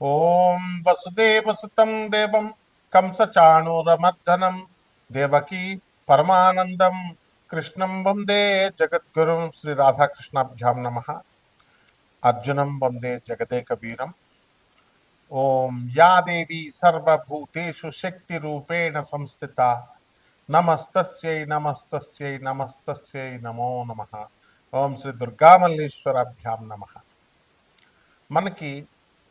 ఓం వసుదేవసుతం దేవం కంసచాణూరమర్దనం దేవకీ పరమానందం కృష్ణం వందే జగద్గురుం శ్రీ రాధాకృష్ణాభ్యాం నమ అర్జునం వందే జగదేక వీరం ఓం యా దేవి సర్వభూతేషు శక్తిరూపేణ సంస్థిత నమస్తస్యై నమస్తస్యై నమస్తస్యై నమో నమ ఓం శ్రీ దుర్గామల్లేశ్వరాభ్యాం నమ మనకి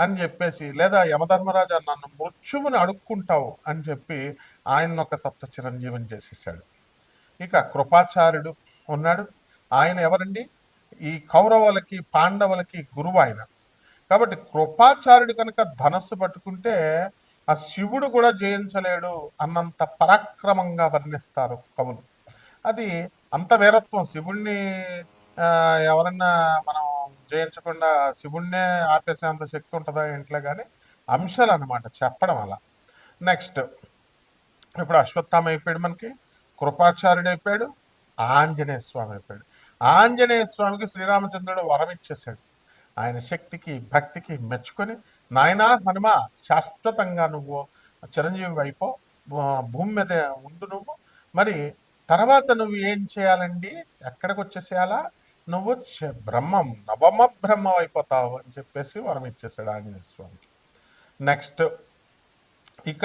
అని చెప్పేసి లేదా యమధర్మరాజా నన్ను మృత్యువుని అడుక్కుంటావు అని చెప్పి ఆయన ఒక సప్త చిరంజీవిని చేసేసాడు ఇక కృపాచార్యుడు ఉన్నాడు. ఆయన ఎవరండి? ఈ కౌరవులకి పాండవులకి గురువు ఆయన. కాబట్టి కృపాచార్యుడు కనుక ధనస్సు పట్టుకుంటే ఆ శివుడు కూడా జయించలేడు అన్నంత పరాక్రమంగా వర్ణిస్తారు కవులు. అది అంత వీరత్వం. శివుణ్ణి ఎవరన్నా మనం జయించకుండా శివుణ్ణే ఆపేసేంత శక్తి ఉంటుందా ఇంట్లో కానీ అంశాలు అనమాట చెప్పడం అలా నెక్స్ట్ ఇప్పుడు అశ్వత్థామ అయిపోయాడు మనకి కృపాచార్యుడు అయిపోయాడు ఆంజనేయ స్వామి అయిపోయాడు. ఆంజనేయ స్వామికి శ్రీరామచంద్రుడు వరం ఇచ్చేసాడు ఆయన శక్తికి భక్తికి మెచ్చుకొని నాయనా హనుమ శాశ్వతంగా నువ్వు చిరంజీవి అయిపో భూమి మీద ఉండు నువ్వు. మరి తర్వాత నువ్వు ఏం చేయాలండి? ఎక్కడికి వచ్చేసేయాలా నువ్వు బ్రహ్మం నవమ బ్రహ్మం అయిపోతావు అని చెప్పేసి వరం ఇచ్చేసాడు ఆంజనేయ స్వామికి. నెక్స్ట్ ఇక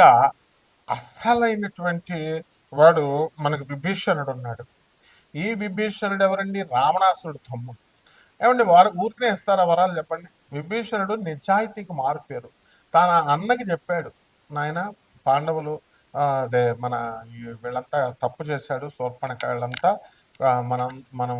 అస్సలైనటువంటి వాడు మనకు విభీషణుడు ఉన్నాడు. ఈ విభీషణుడు ఎవరండి? రావణాసురుడు తమ్ముడు. ఏమండి వారు ఊరికనే ఇస్తారా వరాలు చెప్పండి? విభీషణుడు నిజాయితీకి మారిపోయారు తన అన్నకి చెప్పాడు నాయన పాండవులు అదే మన వీళ్ళంతా తప్పు చేశాడు శూర్పణక వీళ్ళంతా మనం మనం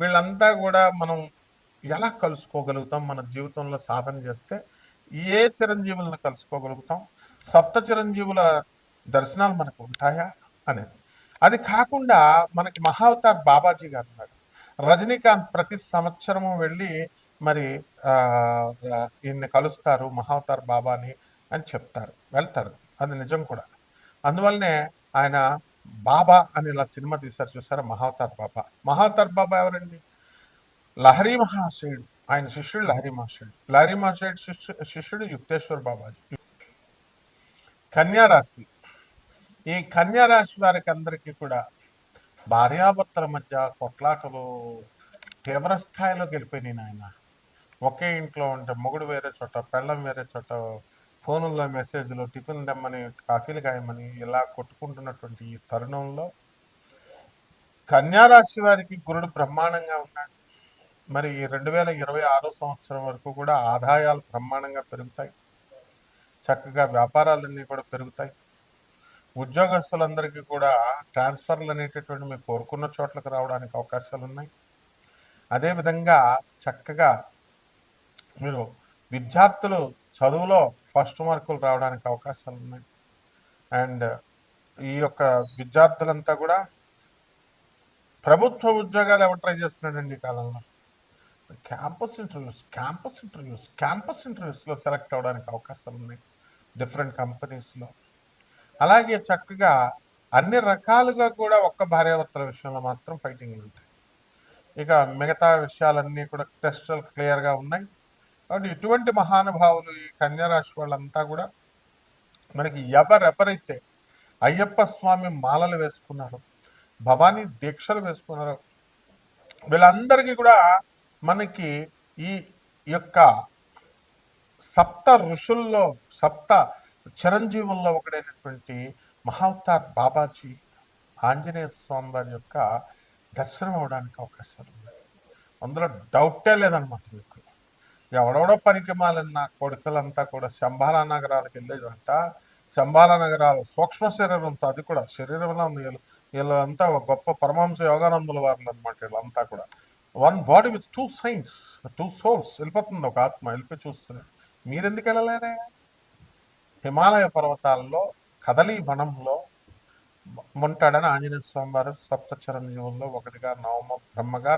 వీళ్ళంతా కూడా మనం ఎలా కలుసుకోగలుగుతాం? మన జీవితంలో సాధన చేస్తే ఏ చిరంజీవులను కలుసుకోగలుగుతాం? సప్త చిరంజీవుల దర్శనాలు మనకు ఉంటాయా? అనేది. అది కాకుండా మనకి మహావతార్ బాబాజీ గారు ఉన్నాడు రజనీకాంత్ ప్రతి సంవత్సరము వెళ్ళి మరి ఈయన్ని కలుస్తారు మహావతార్ బాబాని అని చెప్తారు వెళ్తారు. అది నిజం కూడా. అందువల్లనే ఆయన బాబా అని ఇలా సినిమా తీశారు చూసారా? మహావతార్ బాబా. మహావతార్ బాబా ఎవరండి? లహరి మహాశయుడు. ఆయన శిష్యుడు లహరి మహాశయుడు. లహరి మహాశయుడు శిష్యు శిష్యుడు యుక్తేశ్వర్ బాబాజీ. కన్యారాశి. ఈ కన్యారాశి వారికి అందరికీ కూడా భార్యాభర్తల మధ్య కొట్లాటలు తీవ్ర స్థాయిలోకి వెళ్ళిపోయినాయి నాయన. ఒకే ఇంట్లో ఉంటే మొగుడు వేరే చోట పెళ్ళం వేరే చోట ఫోనుల్లో మెసేజ్లు టిఫిన్ దమ్మని కాఫీలు కాయమని ఇలా కొట్టుకుంటున్నటువంటి ఈ తరుణంలో కన్యారాశి వారికి గురుడు బ్రహ్మాండంగా ఉన్నాడు. మరి రెండు వేల ఇరవై ఆరో సంవత్సరం వరకు కూడా ఆదాయాలు బ్రహ్మాండంగా పెరుగుతాయి. చక్కగా వ్యాపారాలన్నీ కూడా పెరుగుతాయి. ఉద్యోగస్తులందరికీ కూడా ట్రాన్స్ఫర్లు అనేటటువంటి మీరు కోరుకున్న చోట్లకు రావడానికి అవకాశాలు ఉన్నాయి. అదేవిధంగా చక్కగా మీరు విద్యార్థులు చదువులో ఫస్ట్ మార్కులు రావడానికి అవకాశాలు ఉన్నాయి. అండ్ ఈ యొక్క విద్యార్థులంతా కూడా ప్రభుత్వ ఉద్యోగాలు ఎవరు ట్రై చేస్తున్నాడండి ఈ కాలంలో? Campus interviews campus interviews campus ఇంటర్వ్యూస్లో select అవ్వడానికి అవకాశాలు ఉన్నాయి డిఫరెంట్ కంపెనీస్లో. అలాగే చక్కగా అన్ని రకాలుగా కూడా ఒక్క భార్యాభర్తల విషయంలో మాత్రం ఫైటింగ్లు ఉంటాయి. ఇక మిగతా విషయాలన్నీ కూడా టెస్టులు క్లియర్గా ఉన్నాయి. కాబట్టి ఇటువంటి మహానుభావులు ఈ కన్యారాశి వాళ్ళంతా కూడా మనకి ఎవరెవరైతే అయ్యప్ప స్వామి మాలలు వేసుకున్నారు భవానీ దీక్షలు వేసుకున్నారు వీళ్ళందరికీ కూడా మనకి ఈ యొక్క సప్త ఋషుల్లో సప్త చిరంజీవుల్లో ఒకడైనటువంటి మహావతార్ బాబాజీ ఆంజనేయ స్వామి వారి యొక్క దర్శనం అవడానికి అవకాశాలు ఉన్నాయి. అందులో డౌటే లేదనమాట మీకు. ఎవడెవడో పనికి మాలిన కొడుకులంతా కూడా శంబాల నగరాలకు వెళ్ళేదంట శంబాల నగరాలు సూక్ష్మ శరీరంతో అది కూడా శరీరంలో ఉంది వీళ్ళు వీళ్ళంతా ఒక గొప్ప పరమాంశ యోగానందుల వారు అనమాట వీళ్ళంతా కూడా. One body with two science two souls వెళ్ళిపోతుంది ఒక ఆత్మ వెళ్ళిపోయి చూస్తుంది. మీరెందుకు వెళ్ళలేరే? హిమాలయ పర్వతాల్లో కదలీ వనంలో ఉంటాడని ఆంజనేయ స్వామి వారు సప్త చిరంజీవుల్లో ఒకటిగా నవమ బ్రహ్మగా